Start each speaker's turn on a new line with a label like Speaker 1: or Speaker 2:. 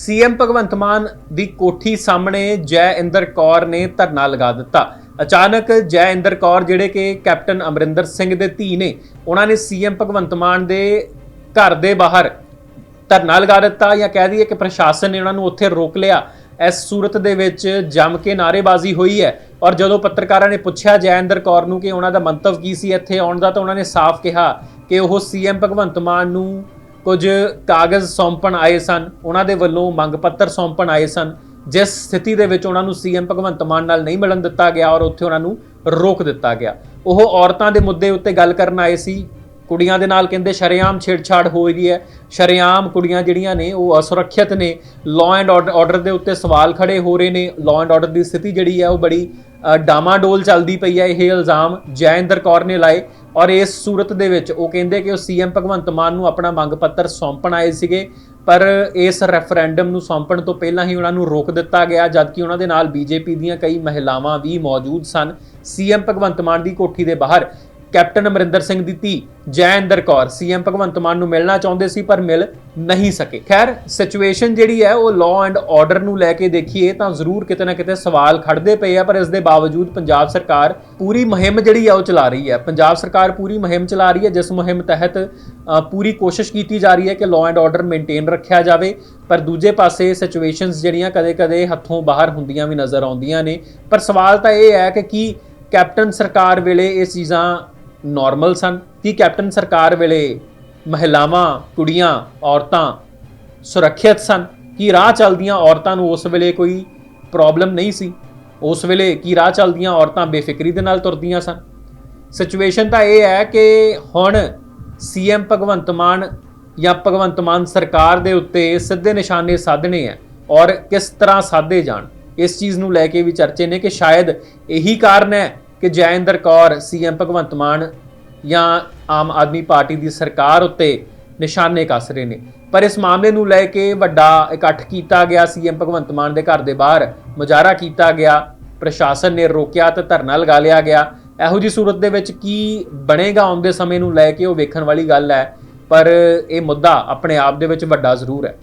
Speaker 1: CM Bhagwant ਮਾਨ ਦੀ ਕੋਠੀ ਸਾਹਮਣੇ ਜੈ ਇੰਦਰ ਕੌਰ ਨੇ ਧਰਨਾ ਲਗਾ ਦਿੱਤਾ। ਅਚਾਨਕ ਜੈ ਇੰਦਰ ਕੌਰ ਜਿਹੜੇ ਕਿ ਕੈਪਟਨ ਅਮਰਿੰਦਰ ਸਿੰਘ ਦੇ ਧੀ ਨੇ, ਉਹਨਾਂ ਨੇ ਸੀਐਮ ਭਗਵੰਤ ਮਾਨ ਦੇ ਘਰ ਦੇ ਬਾਹਰ ਧਰਨਾ ਲਗਾ ਦਿੱਤਾ ਜਾਂ ਕਹਿ ਦਈਏ ਕਿ ਪ੍ਰਸ਼ਾਸਨ ਨੇ ਉਹਨਾਂ ਨੂੰ ਉੱਥੇ ਰੋਕ ਲਿਆ। ਇਸ ਸੂਰਤ ਦੇ ਵਿੱਚ ਜੰਮ ਕੇ ਨਾਅਰੇਬਾਜ਼ੀ ਹੋਈ ਹੈ ਔਰ ਜਦੋਂ ਪੱਤਰਕਾਰਾਂ ਨੇ ਪੁੱਛਿਆ ਜੈਇੰਦਰ ਕੌਰ ਨੂੰ ਕਿ ਉਹਨਾਂ ਦਾ ਮੰਤਵ ਕੀ ਸੀ ਇੱਥੇ ਆਉਣ ਦਾ, ਤਾਂ ਉਹਨਾਂ ਨੇ ਸਾਫ਼ ਕਿਹਾ ਕਿ ਉਹ ਸੀਐਮ ਭਗਵੰਤ ਮਾਨ ਨੂੰ ਕੁਝ ਕਾਗਜ਼ ਸੌਂਪਣ ਆਏ ਸਨ, ਉਹਨਾਂ ਦੇ ਵੱਲੋਂ ਮੰਗ ਪੱਤਰ ਸੌਂਪਣ ਆਏ ਸਨ। ਜਿਸ ਸਥਿਤੀ ਦੇ ਵਿੱਚ ਉਹਨਾਂ ਨੂੰ ਸੀਐਮ ਭਗਵੰਤ ਮਾਨ ਨਾਲ ਨਹੀਂ ਮਿਲਣ ਦਿੱਤਾ ਗਿਆ ਔਰ ਉੱਥੇ ਉਹਨਾਂ ਨੂੰ ਰੋਕ ਦਿੱਤਾ ਗਿਆ। ਉਹ ਔਰਤਾਂ ਦੇ ਮੁੱਦੇ ਉੱਤੇ ਗੱਲ ਕਰਨ ਆਏ ਸੀ। ਕੁੜੀਆਂ ਦੇ ਨਾਲ ਕਹਿੰਦੇ, ਸ਼ਰੇਆਮ ਛੇੜਛਾੜ ਹੋ ਰਹੀ ਹੈ। ਸ਼ਰੇਆਮ ਕੁੜੀਆਂ ਜਿਹੜੀਆਂ ਨੇ, ਉਹ ਅਸੁਰੱਖਿਅਤ ਨੇ। ਲਾਅ ਐਂਡ ਆਰਡਰ ਦੇ ਉੱਤੇ ਸਵਾਲ ਖੜੇ ਹੋ ਰਹੇ ਨੇ। ਲਾਅ ਐਂਡ ਆਰਡਰ ਦੀ ਸਥਿਤੀ ਜਿਹੜੀ ਹੈ, ਉਹ ਬੜੀ ਡਾਮਾਡੋਲ ਚੱਲਦੀ ਪਈ ਹੈ। ਇਹ ਇਲਜ਼ਾਮ ਜੈਇੰਦਰ ਕੌਰ ਨੇ ਲਾਏ। ਔਰ ਇਸ ਸੂਰਤ ਦੇ ਵਿੱਚ ਉਹ ਕਹਿੰਦੇ ਕਿ ਉਹ ਸੀਐਮ ਭਗਵੰਤ ਮਾਨ ਨੂੰ ਆਪਣਾ ਮੰਗ ਪੱਤਰ ਸੌਂਪਣ ਆਏ ਸੀਗੇ, ਪਰ ਇਸ ਰੈਫਰੈਂਡਮ ਨੂੰ ਸੌਂਪਣ ਤੋਂ ਪਹਿਲਾਂ ਹੀ ਉਹਨਾਂ ਨੂੰ ਰੋਕ ਦਿੱਤਾ ਗਿਆ, ਜਦਕਿ ਉਹਨਾਂ ਦੇ ਨਾਲ ਬੀਜੇਪੀ ਦੀਆਂ ਕਈ ਮਹਿਲਾਵਾਂ ਵੀ ਮੌਜੂਦ ਸਨ। ਸੀਐਮ ਭਗਵੰਤ ਮਾਨ ਦੀ ਕੋਠੀ ਦੇ ਬਾਹਰ ਕੈਪਟਨ ਅਮਰਿੰਦਰ ਸਿੰਘ ਦੀ ਧੀ ਜੈਇੰਦਰ ਕੌਰ ਸੀਐਮ ਭਗਵੰਤ ਮਾਨ ਨੂੰ ਮਿਲਣਾ ਚਾਹੁੰਦੇ ਸੀ, ਪਰ ਮਿਲ ਨਹੀਂ ਸਕੇ। ਖੈਰ ਸਿਚੁਏਸ਼ਨ ਜਿਹੜੀ ਹੈ, ਉਹ ਲਾਅ ਐਂਡ ਆਰਡਰ ਨੂੰ ਲੈ ਕੇ ਦੇਖੀਏ ਤਾਂ ਜ਼ਰੂਰ ਕਿਤੇ ਨਾ ਕਿਤੇ ਸਵਾਲ ਖੜਦੇ ਪਏ ਆ, ਪਰ ਇਸ ਦੇ ਬਾਵਜੂਦ ਪੰਜਾਬ ਸਰਕਾਰ ਪੂਰੀ ਮੁਹਿੰਮ ਜਿਹੜੀ ਆ, ਉਹ ਚਲਾ ਰਹੀ ਹੈ। ਪੰਜਾਬ ਸਰਕਾਰ ਪੂਰੀ ਮੁਹਿੰਮ ਚਲਾ ਰਹੀ ਹੈ, ਜਿਸ ਮੁਹਿੰਮ ਤਹਿਤ ਪੂਰੀ ਕੋਸ਼ਿਸ਼ ਕੀਤੀ ਜਾ ਰਹੀ ਹੈ ਕਿ ਲਾਅ ਐਂਡ ਆਰਡਰ ਮੇਨਟੇਨ ਰੱਖਿਆ ਜਾਵੇ। ਪਰ ਦੂਜੇ ਪਾਸੇ ਸਿਚੁਏਸ਼ਨਸ ਜਿਹੜੀਆਂ ਕਦੇ-ਕਦੇ ਹੱਥੋਂ ਬਾਹਰ ਹੁੰਦੀਆਂ ਵੀ ਨਜ਼ਰ ਆਉਂਦੀਆਂ ਨੇ। ਪਰ ਸਵਾਲ ਤਾਂ ਇਹ ਹੈ ਕਿ ਕੀ ਕੈਪਟਨ ਸਰਕਾਰ ਵੇਲੇ ਇਹ ਚੀਜ਼ਾਂ ਨਾਰਮਲ ਸਨ। ਕੀ ਕੈਪਟਨ ਸਰਕਾਰ ਵੇਲੇ ਮਹਿਲਾਵਾਂ, ਕੁੜੀਆਂ, ਔਰਤਾਂ ਸੁਰੱਖਿਅਤ ਸਨ? ਕੀ ਰਾਹ ਚੱਲਦੀਆਂ ਔਰਤਾਂ ਨੂੰ ਉਸ ਵੇਲੇ ਕੋਈ ਪ੍ਰੋਬਲਮ ਨਹੀਂ ਸੀ? ਉਸ ਵੇਲੇ ਕੀ ਰਾਹ ਚੱਲਦੀਆਂ ਔਰਤਾਂ ਬੇਫਿਕਰੀ ਦੇ ਨਾਲ ਤੁਰਦੀਆਂ ਸਨ? ਸਿਚੁਏਸ਼ਨ ਤਾਂ ਇਹ ਹੈ ਕਿ ਹੁਣ ਸੀਐਮ ਭਗਵੰਤ ਮਾਨ ਜਾਂ ਭਗਵੰਤ ਮਾਨ ਸਰਕਾਰ ਦੇ ਉੱਤੇ ਸਿੱਧੇ ਨਿਸ਼ਾਨੇ ਸਾਧਣੇ ਆ ਔਰ ਕਿਸ ਤਰ੍ਹਾਂ ਸਾਧੇ ਜਾਣ? ਇਸ ਚੀਜ਼ ਨੂੰ ਲੈ ਕੇ ਵੀ ਚਰਚੇ ਨੇ ਕਿ ਸ਼ਾਇਦ ਇਹੀ ਕਾਰਨ ਹੈ ਕਿ ਜੈਇੰਦਰ ਕੌਰ ਸੀਐਮ ਭਗਵੰਤ ਮਾਨ ਜਾਂ ਆਮ ਆਦਮੀ ਪਾਰਟੀ ਦੀ ਸਰਕਾਰ ਉੱਤੇ ਨਿਸ਼ਾਨੇ ਕੱਸ ਰਹੇ ਨੇ। ਪਰ ਇਸ ਮਾਮਲੇ ਨੂੰ ਲੈ ਕੇ ਵੱਡਾ ਇਕੱਠ ਕੀਤਾ ਗਿਆ ਸੀਐਮ ਭਗਵੰਤ ਮਾਨ ਦੇ ਘਰ ਦੇ ਬਾਹਰ। ਮੁਜ਼ਾਹਰਾ ਕੀਤਾ ਗਿਆ, ਪ੍ਰਸ਼ਾਸਨ ਨੇ ਰੋਕਿਆ ਤੇ ਧਰਨਾ ਲਗਾ ਲਿਆ ਗਿਆ। ਇਹੋ ਜੀ ਸੂਰਤ ਦੇ ਵਿੱਚ ਕੀ ਬਣੇਗਾ ਆਉਂਦੇ ਸਮੇਂ ਨੂੰ ਲੈ ਕੇ ਉਹ ਵੇਖਣ ਵਾਲੀ ਗੱਲ ਹੈ। ਪਰ ਇਹ ਮੁੱਦਾ ਆਪਣੇ ਆਪ ਦੇ ਵਿੱਚ ਵੱਡਾ ਜ਼ਰੂਰ ਹੈ।